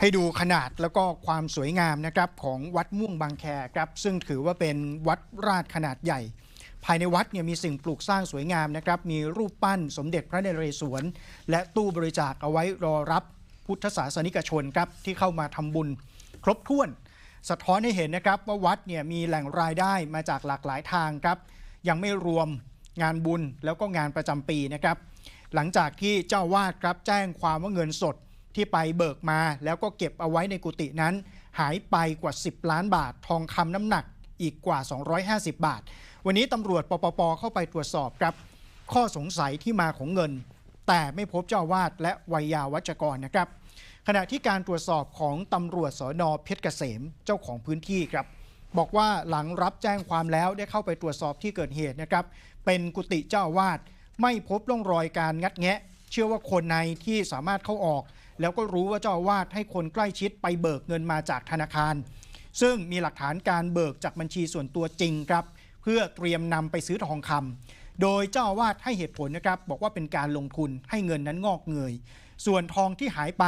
ให้ดูขนาดแล้วก็ความสวยงามนะครับของวัดม่วงบางแคครับซึ่งถือว่าเป็นวัดราชขนาดใหญ่ ภายในวัดเนี่ยมีสิ่งปลูกสร้างสวยงามนะครับมีรูปปั้นสมเด็จพระนเรศวร และตู้บริจาคเอาไว้รอรับพุทธศาสนิกชนครับที่เข้ามาทำบุญครบถ้วน สะท้อนให้เห็นนะครับว่าวัดเนี่ยมีแหล่งรายได้มาจากหลากหลายทางครับยังไม่รวมงานบุญแล้วก็งานประจำปีนะครับหลังจากที่เจ้าวาดครับแจ้งความว่าเงินสด ที่ไปเบิกมาแล้วก็เก็บเอาไว้ในกุฏินั้น หายไปกว่า 10 ล้านบาท ทองคำน้ำหนักอีกกว่า 250 บาท วันนี้ตำรวจปปปเข้าไปตรวจสอบครับ ข้อสงสัยที่มาของเงิน แต่ไม่พบเจ้าวาดและวัยยาวัจกรนะครับ ขณะที่การตรวจสอบของตำรวจสอนอเพชรเกษมเจ้าของพื้นที่ครับ บอกว่าหลังรับแจ้งความแล้วได้เข้าไปตรวจสอบที่เกิดเหตุนะครับ เป็นกุฏิเจ้าอาวาดไม่พบร่องรอยการงัดแงะ เชื่อว่าคนในที่สามารถเข้าออก แล้วก็รู้ว่าเจ้าอาวาดให้คนใกล้ชิดไปเบิกเงินมาจากธนาคาร ซึ่งมีหลักฐานการเบิกจากบัญชีส่วนตัวจริงครับ เพื่อเตรียมนำไปซื้อทองคำโดยเจ้าอาวาดให้เหตุผลนะครับ บอกว่าเป็นการลงทุนให้เงินนั้นงอกเงย ส่วนทองที่หายไป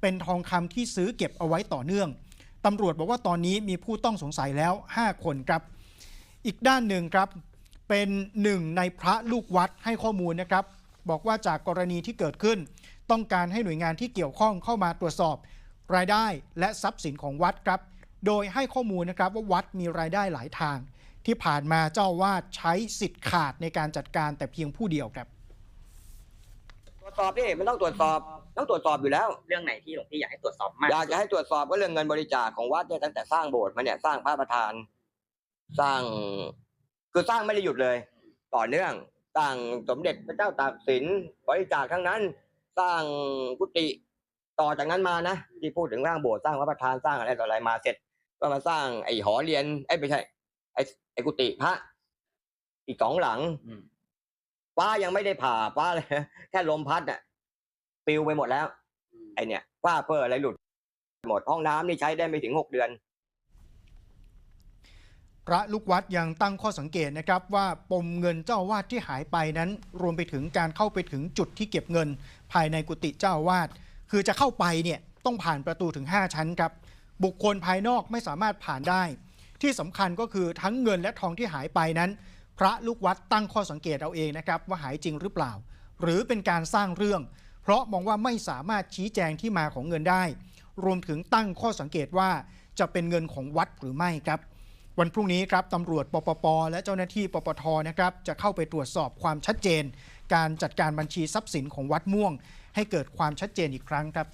เป็นทองคำที่ซื้อเก็บเอาไว้ต่อเนื่องตำรวจบอกว่าตอนนี้มีผู้ต้องสงสัยแล้ว 5 คนครับ อีกด้านหนึ่งครับเป็นหนึ่งในพระลูกวัดให้ข้อมูลนะครับ บอกว่าจากกรณีที่เกิดขึ้น ต้องการให้หน่วยงานที่เกี่ยวข้องเข้ามาตรวจสอบ รายได้และทรัพย์สินของวัดครับ โดยให้ข้อมูลนะครับว่าวัดมีรายได้หลายทาง ที่ผ่านมาเจ้าอาวาดใช้สิทธิ์ขาดในการจัดการแต่เพียงผู้เดียวครับตรวจสอบนี่มันต้องตรวจสอบต้องตรวจสอบอยู่แล้ว เรื่องไหนที่หลวงพี่อยากให้ตรวจสอบมากอยากจะให้ตรวจสอบก็เรื่องเงินบริจาคของวัดเนี่ยตั้งแต่สร้างโบสถ์มาเนี่ยสร้างพระประธาน สร้างคือสร้างไม่ได้หยุดเลย ต่อเนื่อง สร้างสมเด็จพระเจ้าตากสินบริจาคทั้งนั้น สร้างกุฏิต่อจากนั้นมานะที่พูดถึงสร้างโบสถ์สร้างพระประธานสร้างอะไรต่ออะไรมาเสร็จ ก็มาสร้างไอ้หอเรียนไอ้ยไม่ใช่ไอ้ไอ้กุฏิพระ อีกสองหลังอืมฟ้ายังไม่ได้ผ่าฟ้าเลยแค่ลมพัดน่ะปลิวไปหมดแล้ว ไอเนี่ยฝ้าเฟอร์อะไรหลุดหมดห้องน้ำนี่ใช้ได้ไม่ถึงหกเดือน พระลูกวัดยังตั้งข้อสังเกตนะครับว่าปมเงินเจ้าวาดที่หายไปนั้น รวมไปถึงการเข้าไปถึงจุดที่เก็บเงิน ภายในกุฏิเจ้าวาดคือจะเข้าไปเนี่ยต้องผ่านประตูถึง 5 ชั้นครับ บุคคลภายนอกไม่สามารถผ่านได้ ที่สำคัญก็คือทั้งเงินและทองที่หายไปนั้น พระลูกวัดตั้งข้อสังเกตเอาเองนะครับว่าหายจริงหรือเปล่า หรือเป็นการสร้างเรื่อง เพราะมองว่าไม่สามารถชี้แจงที่มาของเงินได้ รวมถึงตั้งข้อสังเกตว่าจะเป็นเงินของวัดหรือไม่ครับ วันพรุ่งนี้ครับตำรวจปปป และเจ้าหน้าที่ปปทนะครับจะเข้าไปตรวจสอบความชัดเจน การจัดการบัญชีทรัพย์สินของวัดม่วง ให้เกิดความชัดเจนอีกครั้งครับ